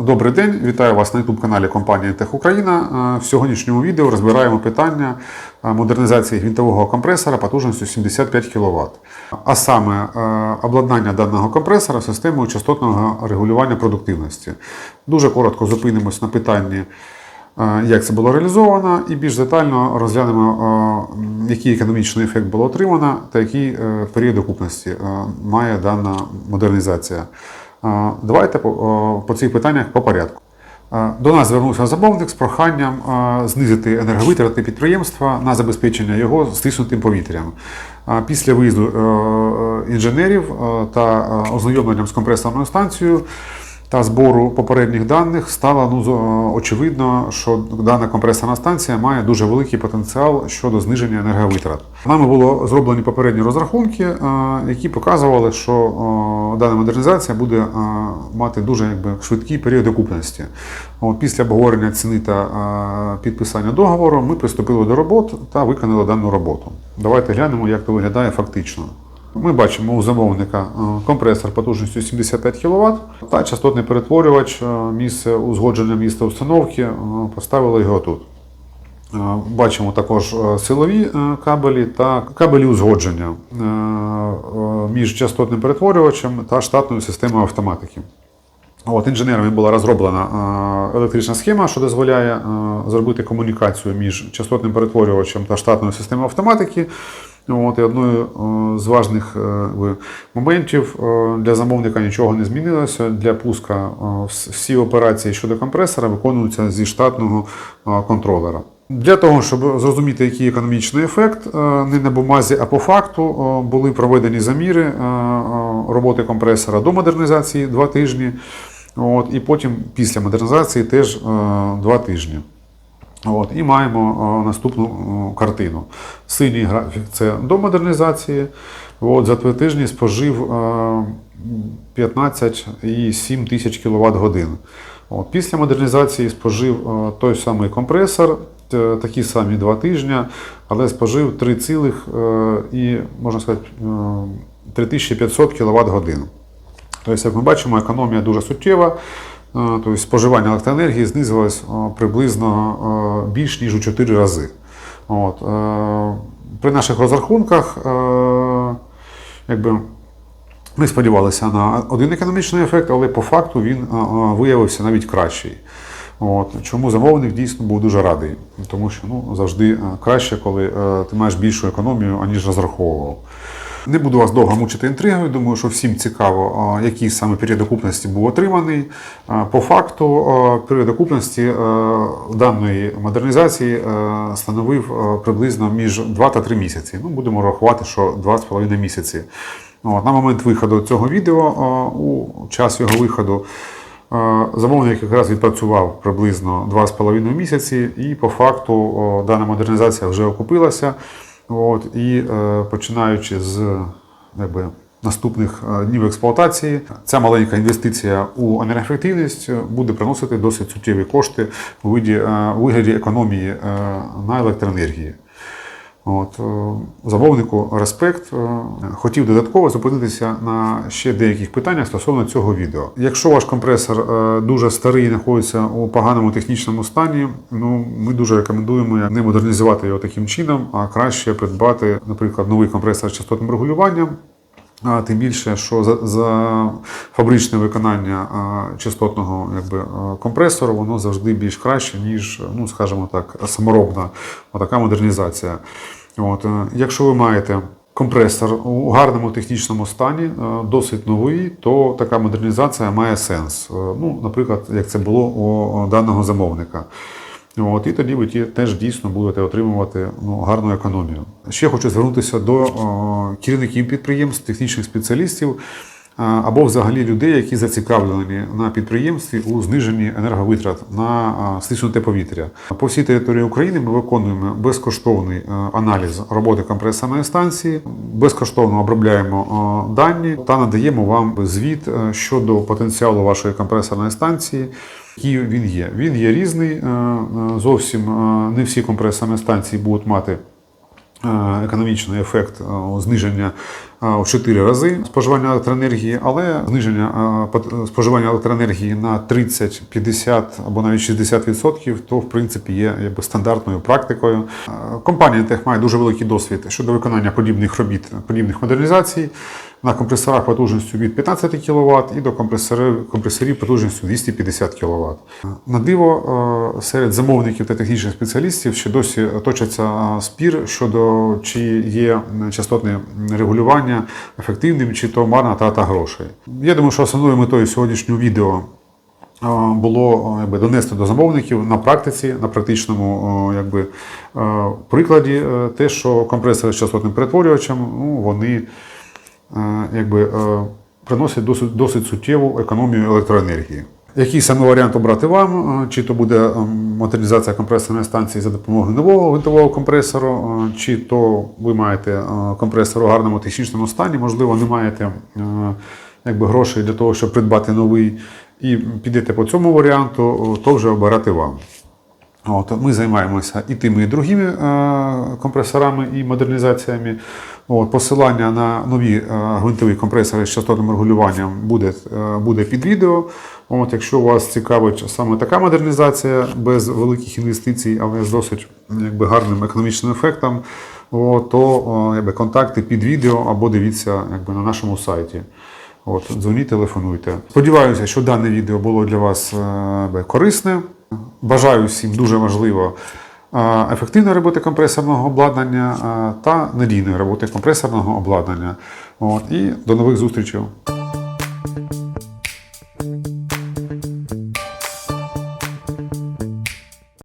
Добрий день, вітаю вас на youtube каналі компанії Тех Україна. Е, В сьогоднішньому відео розбираємо питання е, модернізації гвинтового компресора потужністю 75 кВт. А саме е, обладнання даного компресора системою частотного регулювання продуктивності. Дуже коротко зупинимось на питанні, як це було реалізовано, і більш детально розглянемо, е, який економічний ефект було отримано та який е, період окупності е, має дана модернізація. Е, Давайте по, е, цих питаннях по порядку. Е, До нас звернувся замовник з проханням е, знизити енерговитрати підприємства на забезпечення його стиснутим повітрям. Е, Після виїзду е, е, інженерів е, та е, ознайомленням з компресорною станцією та збору попередніх даних стало ну, е, очевидно, що дана компресорна станція має дуже великий потенціал щодо зниження енерговитрат. Нами було зроблені попередні розрахунки, е, які показували, що е, дана модернізація буде мати дуже якби, швидкий період окупності. Після обговорення ціни та підписання договору ми приступили до робот та виконали дану роботу. Давайте глянемо, як це виглядає фактично. Ми бачимо у замовника е, компресор потужністю 75 кВт та частотний перетворювач, е, місце узгодження місця установки. е, Поставили його тут. Бачимо також силові кабелі та кабелі узгодження між частотним перетворювачем та штатною системою автоматики. От, інженерами була розроблена електрична схема, що дозволяє зробити комунікацію між частотним перетворювачем та штатною системою автоматики. От, і одною е, з важних е, моментів е, для замовника нічого не змінилося. Для пуска всі операції щодо компресора виконуються зі штатного контролера. Для того, щоб зрозуміти, який економічний ефект, не на бумазі, а по факту були проведені заміри роботи компресора до модернізації два тижні. От, і потім після модернізації теж е, два тижні. От, і маємо е, наступну е, картину. Синій графік це до модернізації. От, за два тижні спожив е, 15,7 тисяч кВт годин. От, після модернізації спожив е, той самий компресор, такі самі два тижні, але спожив 3, е, і, можна сказати, е, 3500 кВт годин. Тобто, як ми бачимо, економія дуже суттєва. Е, Тобто споживання електроенергії знизилось е, приблизно е, більш ніж у 4 рази. От. При наших розрахунках якби, ми сподівалися на один економічний ефект, але по факту він виявився навіть кращий. От. Чому замовник дійсно був дуже радий, тому що ну, завжди краще, коли ти маєш більшу економію, аніж розраховував. Не буду вас довго мучити інтригою. Думаю, що всім цікаво, який саме період окупності був отриманий. По факту, період окупності даної модернізації становив приблизно між 2 та 3 місяці. Ну, будемо рахувати, що 2,5 місяці. От, на момент виходу цього відео, у час його виходу, замовник якраз відпрацював приблизно 2,5 місяці, і по факту дана модернізація вже окупилася. От, і е, починаючи з якби, наступних е, днів експлуатації, ця маленька інвестиція у енергоефективність буде приносити досить суттєві кошти у виді, е, у вигляді економії е, на електроенергії. От, е, замовнику респект. Е, Хотів додатково зупинитися на ще деяких питаннях стосовно цього відео. Якщо ваш компресор е, дуже старий знаходиться у поганому технічному стані, ну ми дуже рекомендуємо не модернізувати його таким чином, а краще придбати, наприклад, новий компресор з частотним регулюванням. А тим більше, що за, за фабричне виконання а, частотного якби, компресору, воно завжди більш краще, ніж, ну, скажімо так, саморобна така модернізація. От, е, якщо ви маєте компресор у гарному технічному стані, е, досить новий, то така модернізація має сенс. Е, Ну, наприклад, як це було у даного замовника. От, і тоді ви теж дійсно будете отримувати ну, гарну економію. Ще хочу звернутися до о, керівників підприємств, технічних спеціалістів або взагалі людей, які зацікавлені на підприємстві у зниженні енерговитрат на стиснуте повітря. По всій території України ми виконуємо безкоштовний е, аналіз роботи компресорної станції, безкоштовно обробляємо е, дані та надаємо вам звіт е, щодо потенціалу вашої компресорної станції. Який він є. Він є різний. Зовсім не всі компресорні станції будуть мати економічний ефект зниження в 4 рази споживання електроенергії, але зниження споживання електроенергії на 30, 50 або навіть 60%, то в принципі є якби стандартною практикою. Компанія Тех має дуже великий досвід щодо виконання подібних робіт, подібних модернізацій на компресорах потужністю від 15 кВт і до компресорів, компресорів потужністю 250 кВт. На диво, серед замовників та технічних спеціалістів ще досі точиться е, спір щодо чи є частотне регулювання ефективним, чи то марна трата грошей. Я думаю, що основною метою сьогоднішнього відео е, було е, якби, донести до замовників на практиці, на практичному е, якби, прикладі те, що компресори з частотним перетворювачем ну, вони якби, приносять досить, досить суттєву економію електроенергії. Який саме варіант обрати вам? Е, Чи то буде модернізація компресорної станції за допомогою нового винтового компресору, е, чи то ви маєте е, компресор у гарному технічному стані, можливо, не маєте якби, грошей для того, щоб придбати новий, і підете по цьому варіанту, то вже обирати вам. От, ми займаємося і тими, і другими компресорами і модернізаціями. От, посилання на нові е, гвинтові компресори з частотним регулюванням буде, е, буде під відео. От, якщо вас цікавить саме така модернізація без великих інвестицій, але з досить якби, гарним економічним ефектом, от, то е, якби, контакти під відео або дивіться якби, на нашому сайті. От, дзвоніть, телефонуйте. Сподіваюся, що дане відео було для вас е, корисне. Бажаю всім дуже важливо ефективної роботи компресорного обладнання та надійної роботи компресорного обладнання. От, і до нових зустрічей.